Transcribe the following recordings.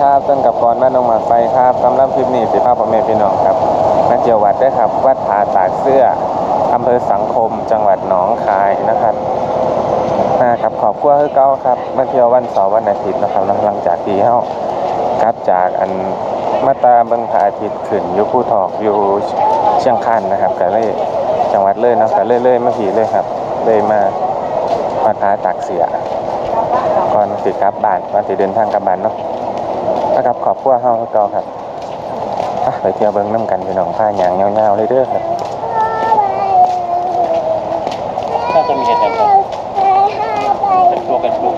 ครับต้นกับกรบ้านนองหมากไฟครับสำหรับคลิปนี้สิภาพพ่อแม่พี่น้องครับมาเที่ยววัดด้วยครับ วัดผาตากเสื้ออำเภอสังคม จังหวัดหนองคายนะครับมาครับขอบครัวคือเก่าครับมาเที่ยววันเสาร์วันอาทิตย์นะครับหลังจากที่เฮากลับจากอันมาตาเบิ่งพระอาทิตย์ขึ้นอยู่ภูทอกอยู่เชียงคานนะครับก็เลยจังหวัดเลยนะก็เลยเลยมาผีเลยครับ เลยมาวัดผาตากเสือก่อนสิกลับบ้านก่อนสิเดินทางกลับบ้านเนาะ นะครับขอบคุณเฮาคือเก่าครับอะไปเที่ยวเบิ่งน้ำกันพี่น้องผ้าหยางยาวๆเลยเด้อครับน่าจะมีเหตุการณ์ครับเป็นตัวกันปลูก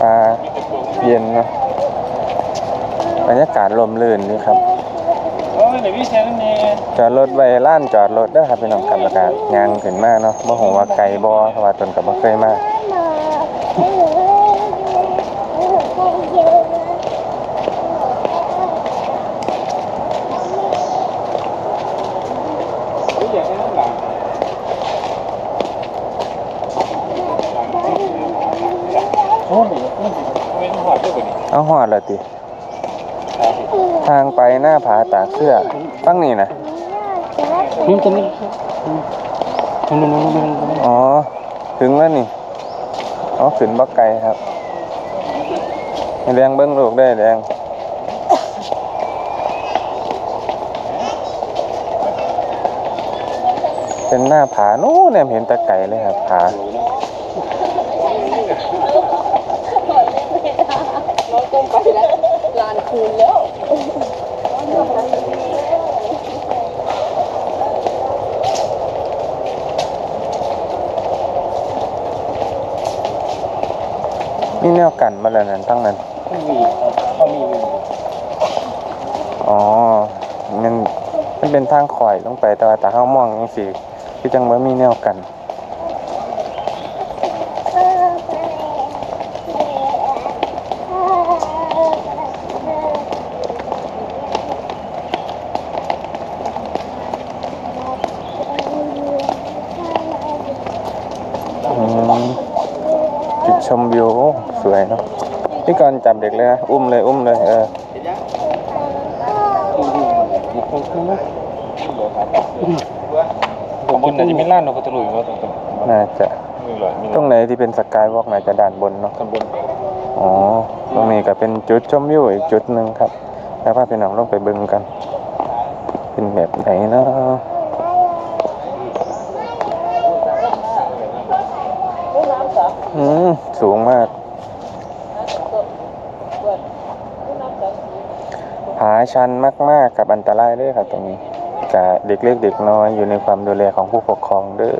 ปลาเย็นเนาะบรรยากาศลมลื่นนี่ครับโอ้ยเดี๋ยวพี่แชร์นั่นเองจอดรถไว้ล้านจอดรถเด้อครับพี่น้องครับแล้วก็ยางขึ้นมาเนาะบ่ฮู้ว่าไกลบ่เพราะว่าตนก็บ่เคยมา พี่อยากให้น้ำหลังโอ้ยไม่ต้องหอดด้วยกว่านี้ เอาฮอดแล้วติ ทางไปหน้าผาตากเสื้อตั้งนี่นะนี่จะไม่นู่นนู่นนู่นนู่นอ๋อ ถึงแล้วนี่ อ๋อขึ้นบักไก่ครับให้แดงเบิ้งลูกได้แดงเป็นหน้าผาโน้นเนี่ยเห็นแตะไก่เลยครับผา น้อ งไปแล้วลานคูณแล้วนี่แนวกันมาแล้วนั่นทั้งนั้นมีเขามีมีอ๋อมันมันเป็นทางข่อยลงไปแต่ว่าตาเฮามองจังซี่คือจังบ่มีแนวกัน ชมวิวสวยเนาะพี่กรจับเด็กเลยนะอุ้มเลยอุ้มเลยเออข้างบนน่าจะมีร้านนกกระตุยว่าตรงตรงน่าจะมีหลายมีตรงไหนที่เป็นสกายวอล์กน่าจะด้านบนเนาะข้างบนอ๋อตรงนี้ก็เป็นจุดชมวิวอีกจุดหนึ่งครับ แล้วพาพี่น้องลงไปบิ่งกัน เป็นแบบไหนเนาะ อืมสูงมากผาชันมาก ๆ กับอันตรายด้วยครับตรงนี้จะเด็กเล็กเด็กน้อยอยู่ในความดูแลของผู้ปกครองเด้อ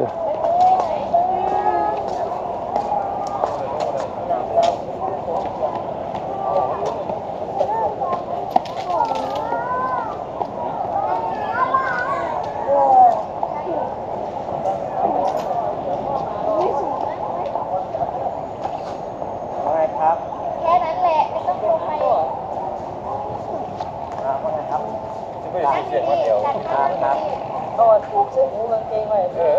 ว่าไงครับ แค่นั้นแหละไม่ต้องลงไป ว่าไงครับจะไม่ได้ เสียงว่าเดียวครับครับก็ถูกซื้อหูกางเกงไว้เออ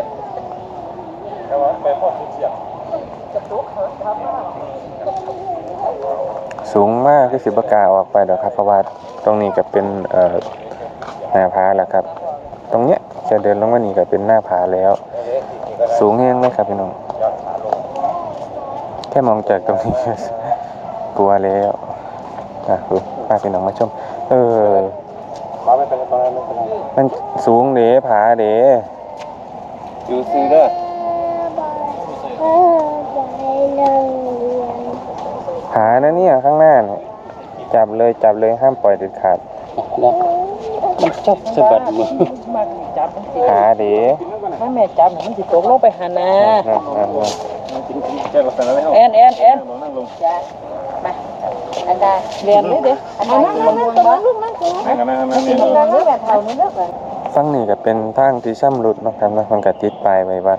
แต่ว่าไปพ่อเสียงกระตุกเขาทำมากสูงมากที่สิบกล้าออกไปเดี๋ยวครับเพราะว่าตรงนี้ก็เป็นเอ่อหน้าผาแล้วครับ ตรงเนี้ยจะเดินลงมานี่ก็เป็นหน้าผาแล้ว สูงแห้งเลยครับพี่น้องแค่มองจากตรงนี้กลัวแล้วอะดูพาพี่น้องมาชม เออ มาไม่เป็นไรไม่เป็นไรมันสูงเด๋ผาเด๋อยู่ซื้อเด้อผานะเนี่ยข้างหน้าเนี่ยจับเลยจับเลยห้ามปล่อยเด็ดขาดแล้วมันจับสะบัดมือมันจับมันสิผาเด๋ถ้าแม่จับมันสิตกลงไปหานานั่นนั่นนั่นแก้ปัญหาแล้วแอนแอนแอนนั่งลงจ้ามาอันดาเรียนเลยเด้ออันดาอยู่บนบ นบ้านลูกนั่งนั่งนั่งนั่งมันสินั่งบนบนเลยแบบเท่านี้เด้อกันฟังนี่ก็เป็นทางที่ช่ำรุดเนาะครับนะมันก็ติดปลายไว้ว่า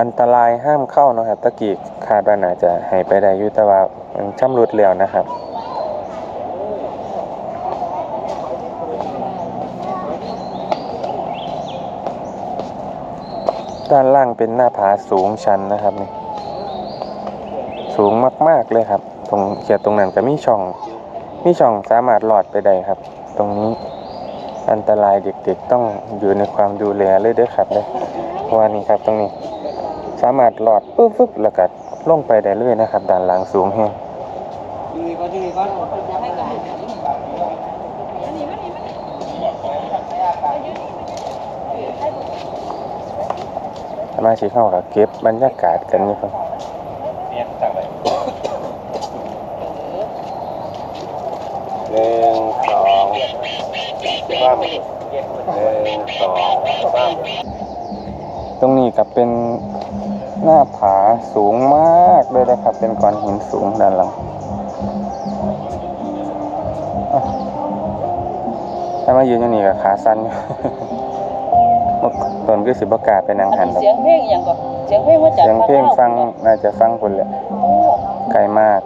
อันตรายห้ามเข้าเนาะครับตะกี้คาดว่าน่าจะให้ไปได้อยู่แต่ว่ามันช่ำรุดแล้วนะครับด้านล่างเป็นหน้าผาสูงชันนะครับนี่สูงมาก ๆ เลยครับ ตรงเขียดตรงนั้นก็มีช่องมีช่องสามารถหลอดไปได้ครับ ตรงนี้ อันตรายเด็กๆต้องอยู่ในความดูแลเลยเด้อครับเด้อเพราะว่านี่ครับตรงนี้ สามารถหลอดปุ๊บปุ๊บแล้วก็ลงไปได้เลยนะครับด้านหลังสูงแฮงสมาชิกเข้ากับเก็บบรรยากาศกันนี่ครับเนี่ยตั้งไว้หนึ่งสอง สามหนึ่งสองสามตรงนี้ก็เป็นหน้าผาสูงมากเลยนะครับ เป็นก้อนหินสูงด้านหลังอะถ้ามายืนอยู่นี่กับขาสั้นอยู่เมื่อตอนก็สิบกล้าไปนั่งหันเสียงเพลงอหย่างก่อนเสียงเพลงมาจากเสียงเพลงฟังน่าจะฟังคนแหละไกลมาก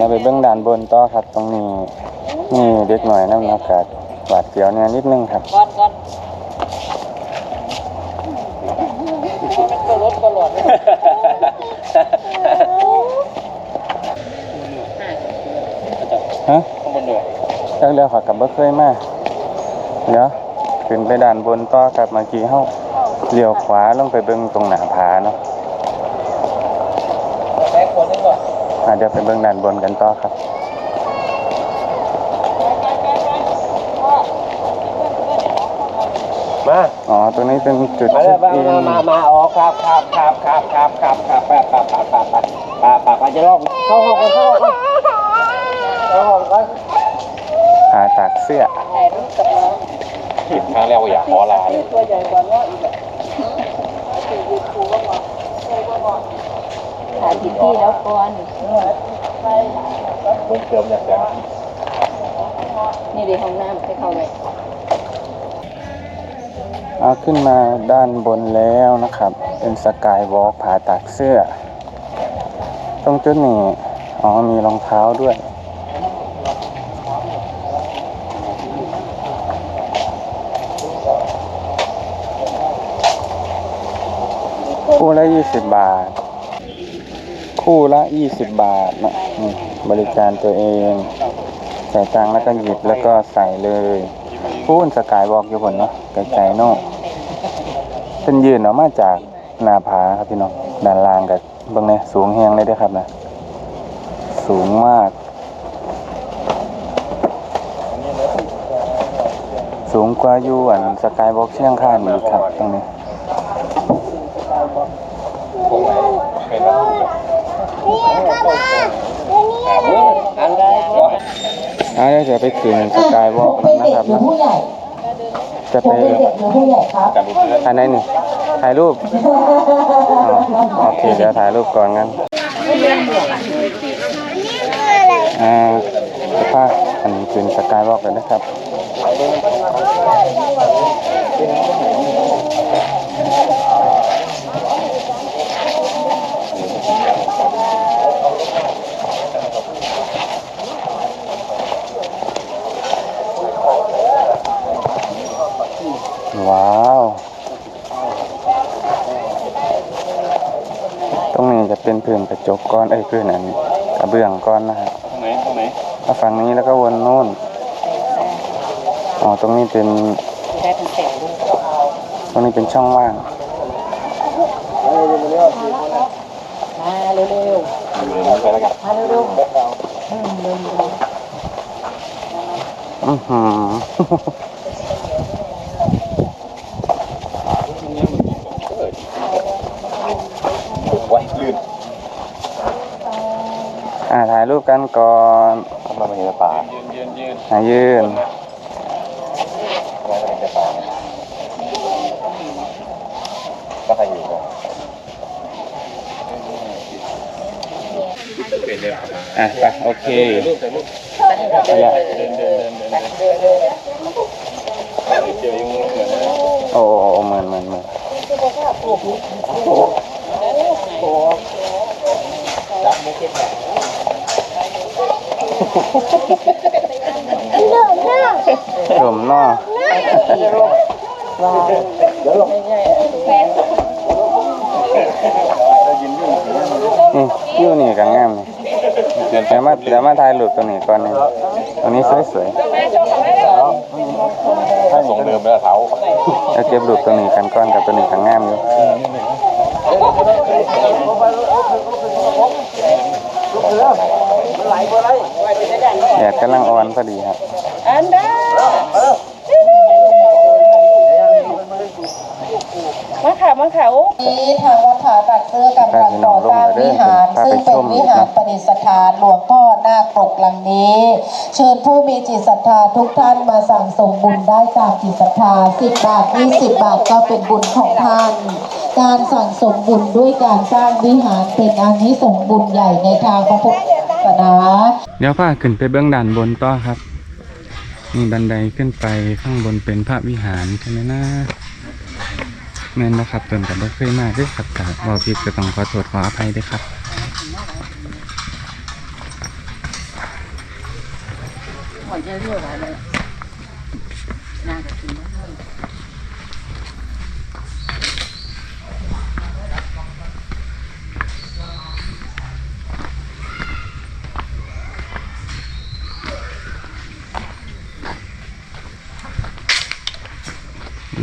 เราไปเบื้องด่านบนต่อครับตรงนี้นี่เด็กหน่อยน้ำอากาศหวาดเสียวเนี่ยนิดนึงครับก่อนก่อนมันก็รถก็หลอดเลยฮะข้างบนด้วยจักเรือขอยกับบ่เคยมาเดี๋ยวขึ้นไปด่านบนต่อครับเมื่อกี้เฮาเลี้ยวขวาลงไปเบิ่งตรงหน้าผาเนาะ แม่คนนึงก่อน อะ เดี๋ยวไปเบิ่งด่านบนกันต่อครับมา อ๋อตรงนี้เป็นจุดมาเลเช็ยคมาอินมามามาอ๋อครับครับครับครับครับครับครับครับครับครับครับครับครับครับครับจะลองเข้าห้องกันเข้าห้องกันเข้าห้องกันผาตากเสื้อถ่ายรูปกับน้องผิดครั้งแรกว่าอยากขอลาเลยตัวใหญ่กว่าน้องอีกอะถือยืนคูก็มอง ถ่ายผิดที่แล้วก่อนเบิ่งเติมเนี่ยแต่นี่ดีห้องน้ำให้เข้าเลยเอาขึ้นมาด้านบนแล้วนะครับ เป็นสกายวอล์กผาตากเสื้อ ตรงจุดนี้ อ๋อ มีรองเท้าด้วย คู่ละยี่สิบบาท คู่ละยี่สิบาทนะบริการตัวเองใส่ตังแล้วก็หยิบแล้วก็ใส่เลยพูนสกายวอล์กอยู่บนเนาะไกลๆเนาะเป็นยืนออกมาจากหน้าผาครับพี่น้องด้านล่างกับเบื้องในสูงแหงเลยด้อครับนะ สูงมาก สูงกว่ายูอันสกายวอล์กเชียงคานอีกครับตรงนี้ อ่าเดี๋จะไปขึ้นสกายวอล์กนะครับนะจะไปอันไหนนี่ถ่ายรูปโอเคเดี๋ยวถ่ายรูปก่อนงั้นอันนี้าพอันนี้คือนสกายวอล์กเลยนะครับ เป็นพื้นกระจกก้อนเอ้ยพื้นอันกระเบื้องก้อนนะครับตรงไหนตรงไหนมาฝั่งนี้แล้วก็วนโน่นอ๋อตรงนี้เป็นได้เป็นเศษลูกตรงนี้เป็นช่องว่างมาเร็วไปแล้วกันๆมาเร็วๆอืมเร็วอือหือ รูปกันก่อนทำไมมันเห็นป่ายืนยืนยืนอะยืนทำไมมันเห็นป่าใครอยู่กันอะไปโอเครูปแต่รูปเดินเดินเดินเดินเดี๋ยวยังเหมือนโอ้เหมือนเหมือนเหมือนโอ้โหโอ้โหจับไม่เก็บแบบ รวมนอเดี๋ยวลงนี่อยู่นี่ก็งามนี่แต่มาแต่มาถ่ายรูปตัวนี้ก่อนนี่ตัวนี้สวยถ้าส่งเดิมแล้วเท้าๆแล้วเก็บรูปตัวนี้กันก่อนกับตัวนี้ก็งามอยู่ แดดกำลังอ่อนพอดีครับอันด้ามาค่ะมาค่ะโอ้นี้ทางวัดผาตักเสื้อกำลังก่อสร้างวิหาร ซึ่งเป็นวิหารประดิษฐานหลวงพ่อนาคปกหลังนี้ เชิญผู้มีจิตศรัทธาทุกท่านมาสั่งสมบุญได้ตามจิตศรัทธา10บาท20บาทก็เป็นบุญของท่าน การสั่งสมบุญด้วยการสร้างวิหารเป็นอานิสงส์บุญใหญ่ในทางพระพุทธ ศาสนะเดี๋ยวพาขึ้นไปเบื้องด้านบนต่อครับนี่บันไดขึ้นไปข้างบนเป็นพระวิหารใช่ไหมนะแม่นนะครับตนกับบ่เคยมาด้วยครับแต่บอกผิดก็ต้องขอโทษขออภัยด้วยครับหอยจะเรียกอะไรเลยน่าจะกินได้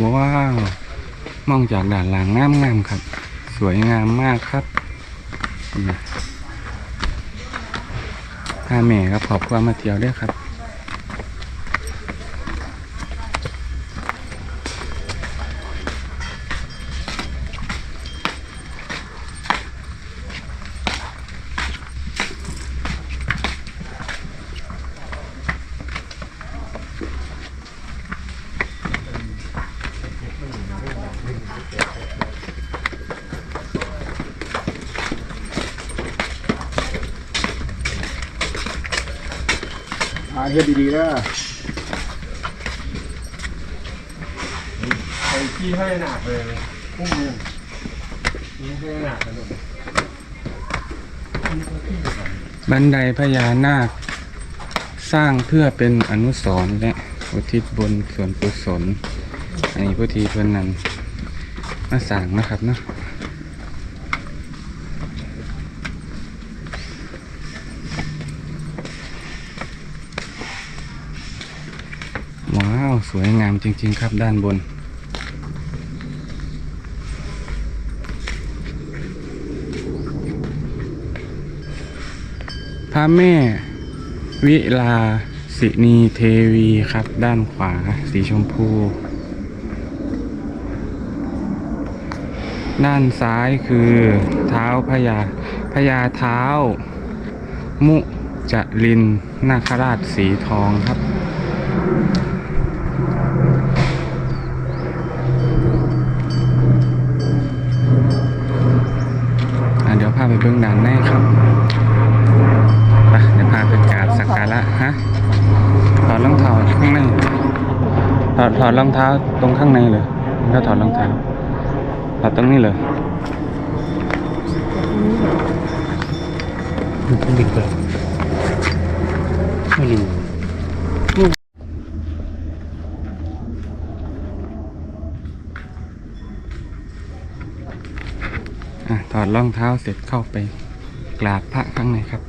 ว้าว มองจากด่านหลังงามงามครับ สวยงามมากครับถ้าแม่ครับขอบความมาเที่ยวด้วยครับ บันไดพญานาค สร้างเพื่อเป็นอนุสรณ์และอุทิศบุญส่วนกุศลอันนี้พุทธีเพื่อนนั้นมาสั่งนะครับเนาะว้าว สวยงามจริง ๆ ครับด้านบน ระแม่ วิลาสินีเทวีครับ ด้านขวาสีชมพู ด้านซ้ายคือเท้าพญาพญาเท้า มุจลินนาคราชสีทองครับเดี๋ยวพาไปเบื้องด้านในครับ ไปเดี๋ยวพาไปกราบสักการะฮะถอดรองเท้าข้างในถอ ดถอดรองเท้าตรงข้างในเลยแล้วถอดรองเท้าถอดตรงนี้เลยดึกเลยไม่รู้อะถอดรองเท้าเสร็จเข้าไปกราบพระข้างในครับ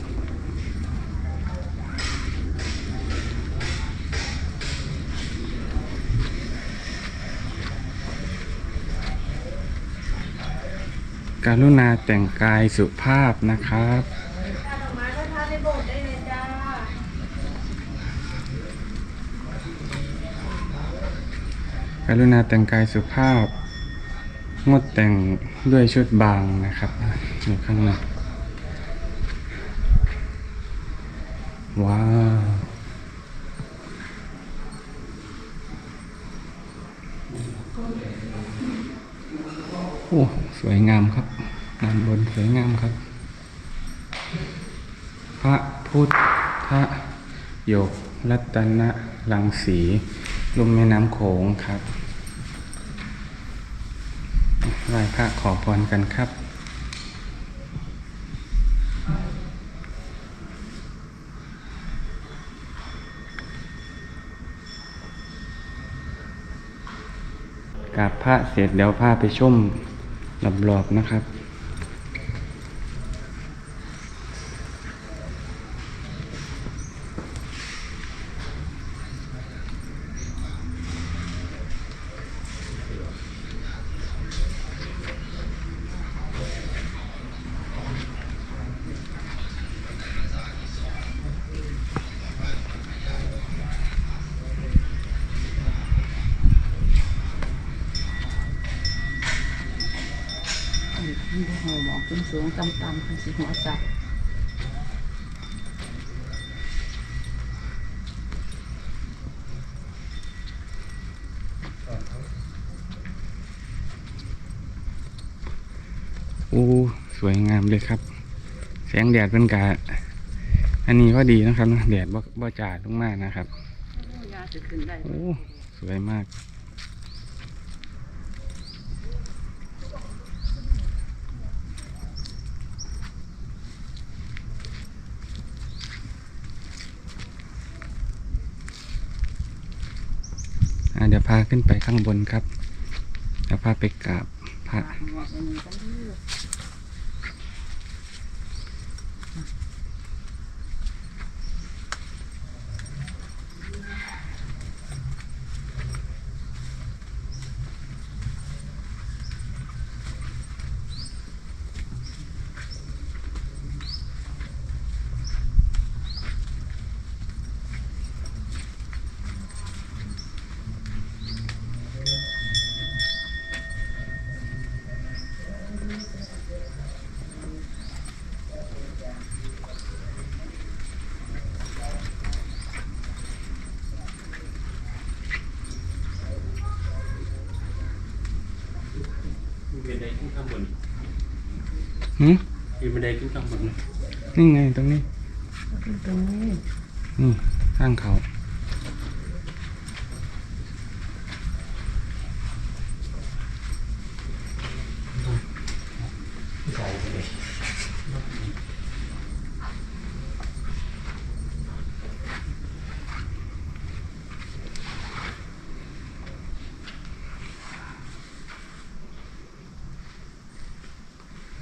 การุณาแต่งกายสุภาพนะครับ การุณาแต่งกายสุภาพ งดแต่งด้วยชุดบางนะครับอยู่ข้างในว้าวโอ้ สวยงามครับด้านบนสวยงามครับ พระพุทธโยกรัตนรังสีลุ่มแม่น้ำโขงครับไหว้พระขอพรกันครับกราบพระเสร็จเดี๋ยวพาไปชม รอบๆนะครับ หัวหมอก สูงๆต่ำๆคือสิหัวจับอู้สวยงามเลยครับ แสงแดดเป็นกาอันนี้ก็ดีนะครับนะแดดบ่บ่จ่าลงมากนะครับยาจะขึ้นได้โอ้สวยมาก อะเดี๋ยว พาขึ้นไปข้างบนครับจะพาไปกราบพระ หัวอันนี้กันเด้อ บันได ขึ้นข้างบนหืมมีบันไดขึ้นข้างบนไหมนี่ไงตรงนี้ ตรงนี้ นี่ข้างเขา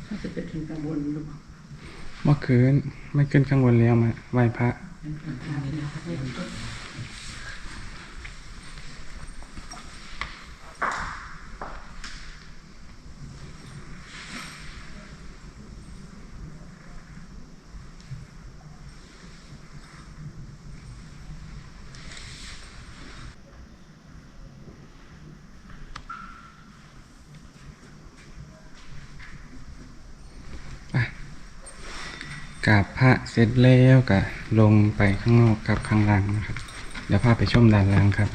ถ้าจะไปถึงกังวลหรือเปล่า เมื่อ คืน ไม่ขึ้นข้างบนแล้วมาไหว้พระ กราบพระเสร็จแล้วก็ลงไปข้างนอกกับข้างล่างนะครับ เดี๋ยวพาไปชมด้านล่างครับ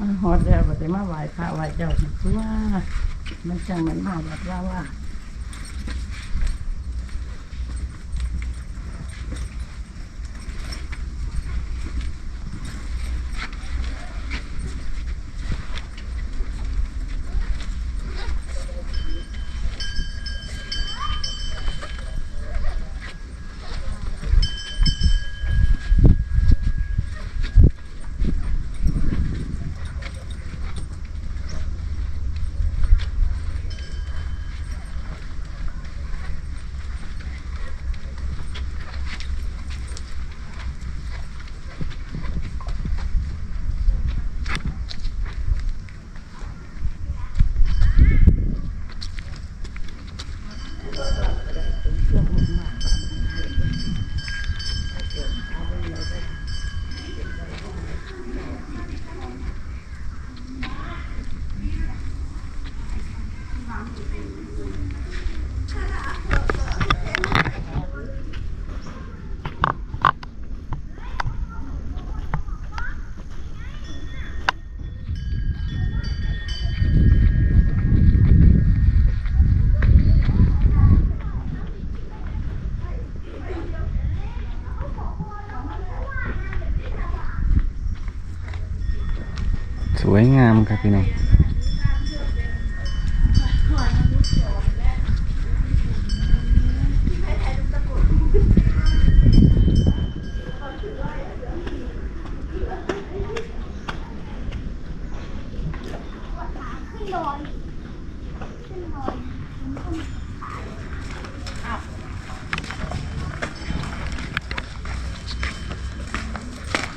มาฮอดแล้วก็ได้มาไหว้พระไหว้เจ้าคือว่ามันจังมันมาแบบว่าว่า สวยงามครับพี่น้อง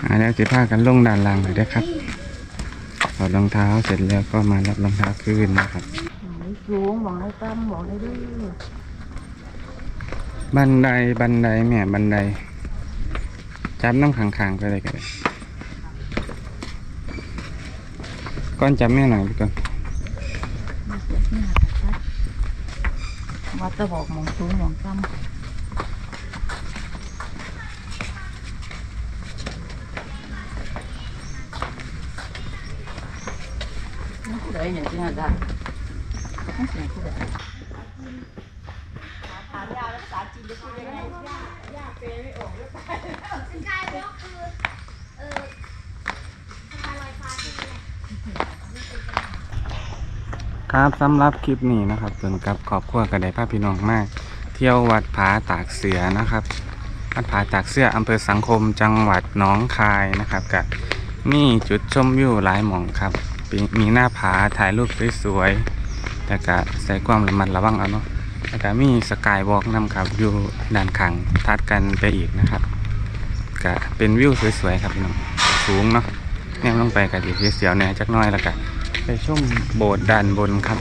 อ่าแล้วจะพากันลงด้านล่างเลยได้อครับ อดรองเท้าเสร็จแล้วก็มารับรองเท้าคืนนะครับสูงหมองได้ตั้มหมองได้ด้วยบันไดบันไดแม่บันไดจับน้ำขังๆก็ได้ก็ได้ก้อนจับแม่หน่อยพี่ก่อนวัดจะบอกหมองสูงหมองตั้ มเลยอย่างที่น่าได้ต้องเสียงคู่เลยครับสำหรับคลิปนี้นะครับเปินกับครอบครัวกระไดพาพี่น้องมาก เที่ยววัดผาตากเสือนะครับวัดผาตากเสืออำเภอสังคมจังหวัดหนองคายนะครับกับนี่จุดชมวิวหลายหม่องครับ มีหน้าผาถ่ายรูปสวยๆแต่ก็ใส่ความระมัดระวังเอาเนาะแล้วก็มีสกายวอล์กนำครับอยู่ด้านข้างทัดกันไปอีกนะครับก็เป็นวิวสวยๆครับพี่น้องสูงเนาะแนมลงไปก็ดีเสียวๆเนี่ยจักน้อยแล้วก็ไปชมโบสถ์ด้านบนครับ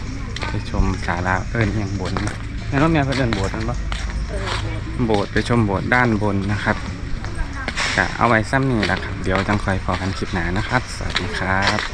ไปชมศาลาเอิญเอียงบนนะแม่น้องเมียเพื่นเอินโบสถ์นั่นปะโบสถ์ไปชมโบสถ์ด้านบนนะครับก็เอาไว้ซ้ำนี่แหละครับ เดี๋ยวจังคอยพอกันคลิปหนานะครับ สวัสดีครับ